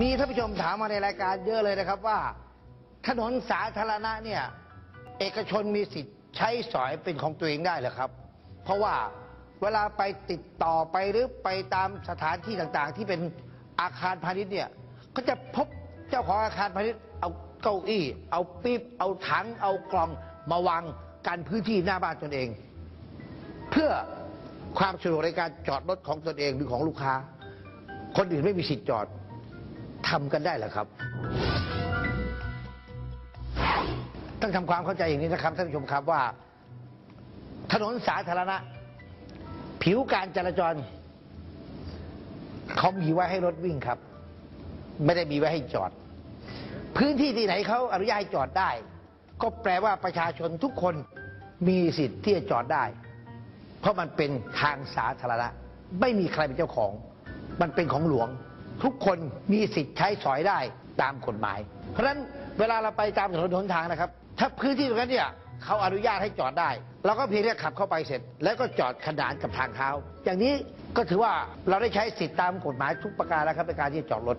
มีท่านผู้ชมถามมาในรายการเยอะเลยนะครับว่า ถนนสาธารณะเนี่ย เอกชนมีสิทธิ์ใช้สอยเป็นของตัวเองได้เหรอครับ เพราะว่าเวลาไปติดต่อไปหรือไปตามสถานที่ต่างๆ ที่เป็นอาคารพาณิชย์เนี่ย ก็จะพบเจ้าของอาคารพาณิชย์เอาเก้าอี้ เอาปี๊บเอาถัง เอากล่องมาวางกันพื้นที่หน้าบ้านตนเอง เพื่อความสะดวกในการจอดรถของตนเองหรือของลูกค้า คนอื่นไม่มีสิทธิ์จอด ทำกันได้เหรอครับ ต้องทำความเข้าใจอย่างนี้นะครับท่านผู้ชมครับว่า ถนนสาธารณะ ผิวการจราจรเขามีไว้ให้รถวิ่งครับ ไม่ได้มีไว้ให้จอด พื้นที่ที่ไหนเขาอนุญาตให้จอดได้ ก็แปลว่าประชาชนทุกคนมีสิทธิ์ที่จะจอดได้ เพราะมันเป็นทางสาธารณะ ไม่มีใครเป็นเจ้าของ มันเป็นของหลวง ทุกคนมีสิทธิ์ใช้สอยได้ตามกฎหมาย เพราะฉะนั้นเวลาเราไปตามถนนหนทางนะครับ ถ้าพื้นที่ตรงนั้นเนี่ยเขาอนุญาตให้จอดได้เราก็เพียงแค่ขับเข้าไปเสร็จ แล้วก็จอดขนานกับทางเท้าอย่างนี้ก็ถือว่าเราได้ใช้สิทธิตามกฎหมายทุกประการแล้วครับในการที่จอดรถ